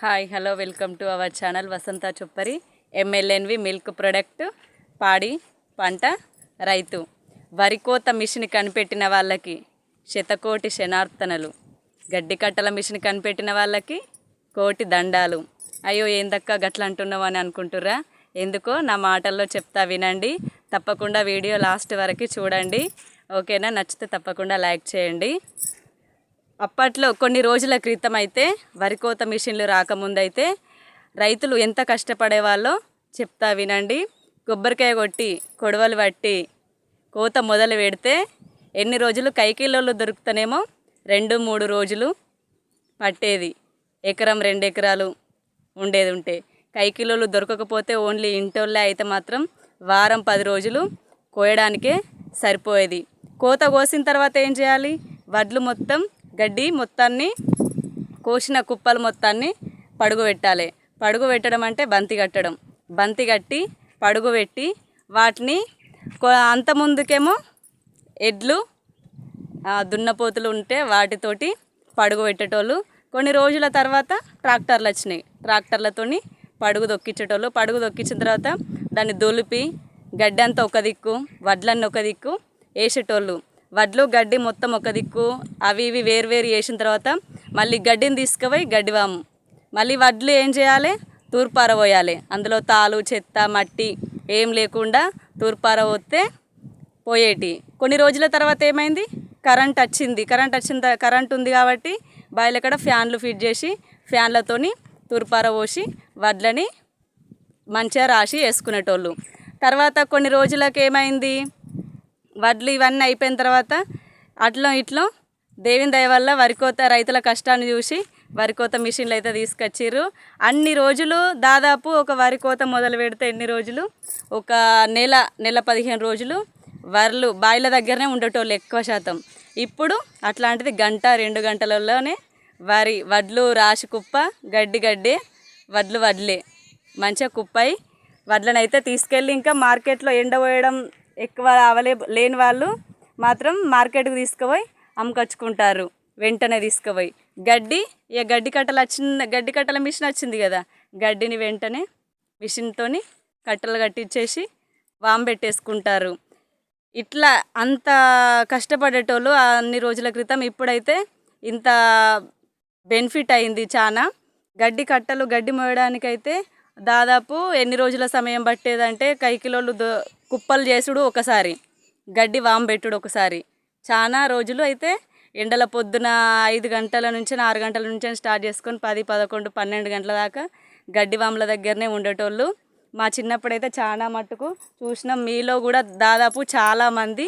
Hi hello welcome to our channel Vasantha Chuppari MLNV milk product పాడి పంట రైతు. వరికోత మిషన్ కనిపెట్టిన వాళ్ళకి శతకోటి శనార్థనలు గడ్డి కట్టల మిషన్ కనిపెట్టిన వాళ్ళకి కోటి దండాలు. అయ్యో ఏందక్క గట్ల అంటున్నావు అని అనుకుంటుర్రా? ఎందుకో నా మాటల్లో చెప్తా వినండి. తప్పకుండా వీడియో లాస్ట్ వరకు చూడండి. ఓకేనా? నచ్చితే తప్పకుండా లైక్ చేయండి. అప్పట్లో కొన్ని రోజుల క్రితం అయితే వరి కోత మిషన్లు రాకముందైతే రైతులు ఎంత కష్టపడేవాళ్ళో చెప్తా వినండి. కొబ్బరికాయ కొట్టి కొడవలు పట్టి కోత మొదలు పెడితే ఎన్ని రోజులు కైకిలోళ్ళు దొరుకుతానేమో రెండు మూడు రోజులు పట్టేది. ఎకరం రెండు ఎకరాలు ఉండేది ఉంటే. కైకిలోలు దొరకకపోతే ఓన్లీ ఇంటోళ్ళే అయితే మాత్రం వారం పది రోజులు కోయడానికే సరిపోయేది. కోత కోసిన తర్వాత ఏం చేయాలి? వడ్లు మొత్తం గడ్డి మొత్తాన్ని కోసిన కుప్పలు మొత్తాన్ని పడుగు పెట్టాలి పడుగు పెట్టడం అంటే బంతి కట్టడం. బంతి కట్టి పడుగు పెట్టి వాటిని అంత ముందుకేమో ఎడ్లు దున్నపోతులు ఉంటే వాటితోటి పడుగు పెట్టేటోళ్ళు. కొన్ని రోజుల తర్వాత ట్రాక్టర్లు వచ్చినాయి. ట్రాక్టర్లతోని పడుగు దొక్కించేటోళ్ళు పడుగు దొక్కించిన తర్వాత దాన్ని దొలిపి గడ్డంతా ఒక దిక్కు వడ్లన్నీ ఒక దిక్కు వేసేటోళ్ళు. వడ్లు గడ్డి మొత్తం ఒక దిక్కు. అవి ఇవి వేరు వేరు వేసిన తర్వాత మళ్ళీ గడ్డిని తీసుకుపోయి గడ్డివాము. మళ్ళీ వడ్లు ఏం చేయాలి? తూర్పార పోయాలి అందులో తాలు చెత్త మట్టి ఏం లేకుండా తూర్పార పోతే పోయేటి. కొన్ని రోజుల తర్వాత ఏమైంది? కరెంట్ వచ్చింది. కరెంట్ వచ్చిన కరెంట్ ఉంది కాబట్టి బాయిల ఫ్యాన్లు ఫిట్ చేసి ఫ్యాన్లతోని తూర్పార పోసి వడ్లని మంచిగా రాసి వేసుకునేటోళ్ళు. తర్వాత కొన్ని రోజులకు ఏమైంది వడ్లు ఇవన్నీ అయిపోయిన తర్వాత అట్లా ఇట్లా దేవుని దయ వల్ల వరికోత రైతుల కష్టాన్ని చూసి వరికోత మిషన్లు అయితే తీసుకొచ్చారు అన్ని రోజులు దాదాపు ఒక వరికోత మొదలు పెడితే ఎన్ని రోజులు? ఒక నెల నెల పదిహేను రోజులు వరలు బాయిల దగ్గరనే ఉండేటోళ్ళు ఎక్కువ శాతం. ఇప్పుడు అట్లాంటిది గంట రెండు గంటలలోనే వరి వడ్లు రాసి కుప్ప గడ్డి గడ్డి వడ్లు వడ్లే. మంచిగా కుప్పై వడ్లను అయితే తీసుకెళ్ళి ఇంకా మార్కెట్లో ఎండబోయడం ఎక్కువ అవైలబుల్ లేని వాళ్ళు మాత్రం మార్కెట్కి తీసుకుపోయి అమ్ముకొచ్చుకుంటారు. వెంటనే తీసుకుపోయి. గడ్డి ఇక గడ్డి కట్టలు వచ్చిన గడ్డి కట్టల మిషన్ వచ్చింది కదా? గడ్డిని వెంటనే మిషన్తోని కట్టలు కట్టించేసి వామ్ పెట్టేసుకుంటారు. ఇట్లా అంత కష్టపడేటోళ్ళు అన్ని రోజుల క్రితం ఇప్పుడైతే ఇంత బెనిఫిట్ అయింది చాలా గడ్డి కట్టలు గడ్డి మోయడానికైతే దాదాపు ఎన్ని రోజుల సమయం పట్టేదంటే కైకిలోళ్ళు దో కుప్పలు చేసుడు ఒకసారి. గడ్డి వామ్ పెట్టుడు ఒకసారి. చాలా రోజులు అయితే ఎండల పొద్దున ఐదు గంటల నుంచి ఆరు గంటల నుంచి స్టార్ట్ చేసుకొని పది పదకొండు పన్నెండు గంటల దాకా గడ్డి వాముల దగ్గరనే ఉండేటోళ్ళు. మా చిన్నప్పుడైతే చాలా మట్టుకు చూసినాం. మీలో కూడా దాదాపు చాలామంది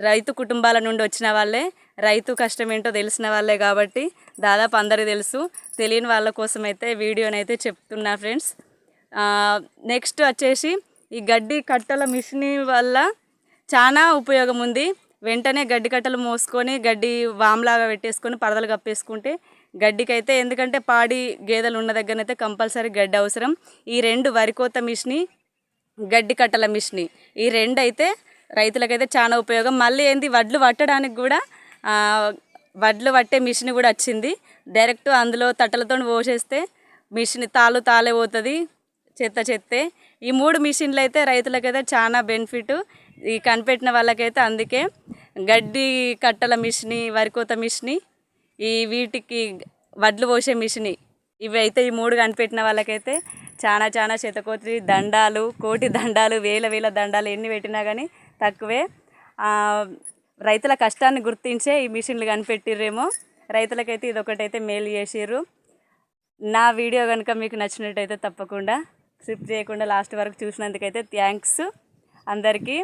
రైతు కుటుంబాల నుండి వచ్చిన వాళ్ళే. రైతు కష్టం ఏంటో తెలిసిన వాళ్ళే కాబట్టి దాదాపు అందరికీ తెలుసు. తెలియని వాళ్ళ కోసం అయితే వీడియోనైతే చెప్తున్నా ఫ్రెండ్స్. నెక్స్ట్ వచ్చేసి ఈ గడ్డి కట్టల మిషన్ వల్ల చాలా ఉపయోగం ఉంది. వెంటనే గడ్డి కట్టలు మోసుకొని గడ్డి వామ్లాగా పెట్టేసుకొని పరదలు కప్పేసుకుంటే గడ్డికైతే ఎందుకంటే పాడి గేదెలు ఉన్న దగ్గరనైతే కంపల్సరీ గడ్డి అవసరం. ఈ రెండు వరికోత మిషని గడ్డి కట్టల మిషని. ఈ రెండు అయితే రైతులకైతే చాలా ఉపయోగం. మళ్ళీ ఏంది వడ్లు పట్టడానికి కూడా వడ్లు పట్టే మిషన్ కూడా వచ్చింది. డైరెక్ట్ అందులో తట్టలతో పోసేస్తే మిషన్ తాలు తాలే పోతుంది. చెత్త చెత్తే ఈ మూడు మిషన్లు అయితే రైతులకైతే చాలా బెనిఫిట్. ఈ కనిపెట్టిన వాళ్ళకైతే అందుకే గడ్డి కట్టల మిషని వరికోత మిషని ఈ వీటికి వడ్లు పోసే మిషని ఇవి అయితే ఈ మూడు కనిపెట్టిన వాళ్ళకైతే చాలా చాలా శతకోటి దండాలు కోటి దండాలు వేల వేల దండాలు ఎన్ని పెట్టినా కానీ తక్కువే. రైతుల కష్టాన్ని గుర్తించే ఈ మిషన్లు కనిపెట్టిర్రేమో. రైతులకైతే ఇదొకటైతే మేలు చేసిర్రు. నా వీడియో కనుక మీకు నచ్చినట్టయితే తప్పకుండా స్కిప్ చేయకుండా లాస్ట్ వరకు చూసినందుకైతే థ్యాంక్స్ అందరికీ.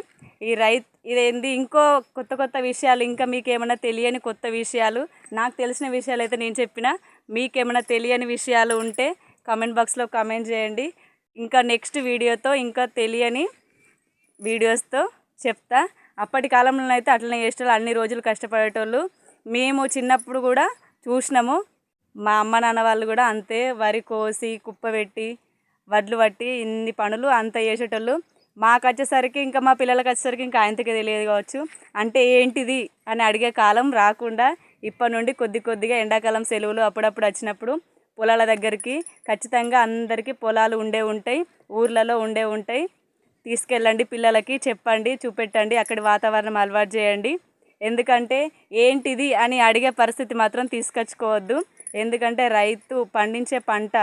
ఈ రైత్ ఇదేంది ఇంకో కొత్త కొత్త విషయాలు ఇంకా మీకు ఏమైనా తెలియని కొత్త విషయాలు నాకు తెలిసిన విషయాలు అయితే నేను చెప్పిన మీకేమైనా తెలియని విషయాలు ఉంటే కామెంట్ బాక్స్లో కామెంట్ చేయండి. ఇంకా నెక్స్ట్ వీడియోతో ఇంకా తెలియని వీడియోస్తో చెప్తా. అప్పటి కాలంలో అయితే అట్లనే చేసేటోళ్ళు అన్ని రోజులు కష్టపడేటోళ్ళు. మేము చిన్నప్పుడు కూడా చూసినాము. మా అమ్మ నాన్న వాళ్ళు కూడా అంతే వరి కోసి కుప్ప పెట్టి వడ్లు పట్టి ఇన్ని పనులు అంత చేసేటోళ్ళు. మాకు వచ్చేసరికి ఇంకా మా పిల్లలకి వచ్చేసరికి ఇంకా ఆయనకి తెలియదు కావచ్చు. అంటే ఏంటిది అని అడిగే కాలం రాకుండా ఇప్పటి నుండి కొద్ది కొద్దిగా ఎండాకాలం సెలవులు అప్పుడప్పుడు వచ్చినప్పుడు పొలాల దగ్గరికి ఖచ్చితంగా అందరికీ పొలాలు ఉండే ఉంటాయి ఊర్లలో ఉండే ఉంటాయి. తీసుకెళ్ళండి పిల్లలకి చెప్పండి చూపెట్టండి అక్కడి వాతావరణం అలవాటు చేయండి. ఎందుకంటే ఏంటిది అని అడిగే పరిస్థితి మాత్రం తీసుకొచ్చుకోవద్దు. ఎందుకంటే రైతు పండించే పంట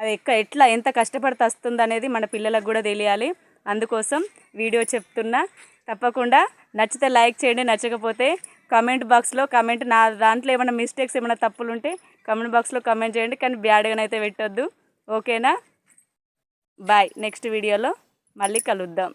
అది ఎక్క ఎట్లా ఎంత కష్టపడితే వస్తుంది అనేది మన పిల్లలకు కూడా తెలియాలి. అందుకోసం వీడియో చెప్తున్నా. తప్పకుండా నచ్చితే లైక్ చేయండి నచ్చకపోతే కమెంట్ బాక్స్లో కమెంట్ నా దాంట్లో ఏమైనా మిస్టేక్స్ ఏమైనా తప్పులు ఉంటే కమెంట్ బాక్స్లో కమెంట్ చేయండి. కానీ బ్యాడ్గానైతే పెట్టొద్దు. ఓకేనా? బాయ్. నెక్స్ట్ వీడియోలో మళ్ళీ కలుద్దాం.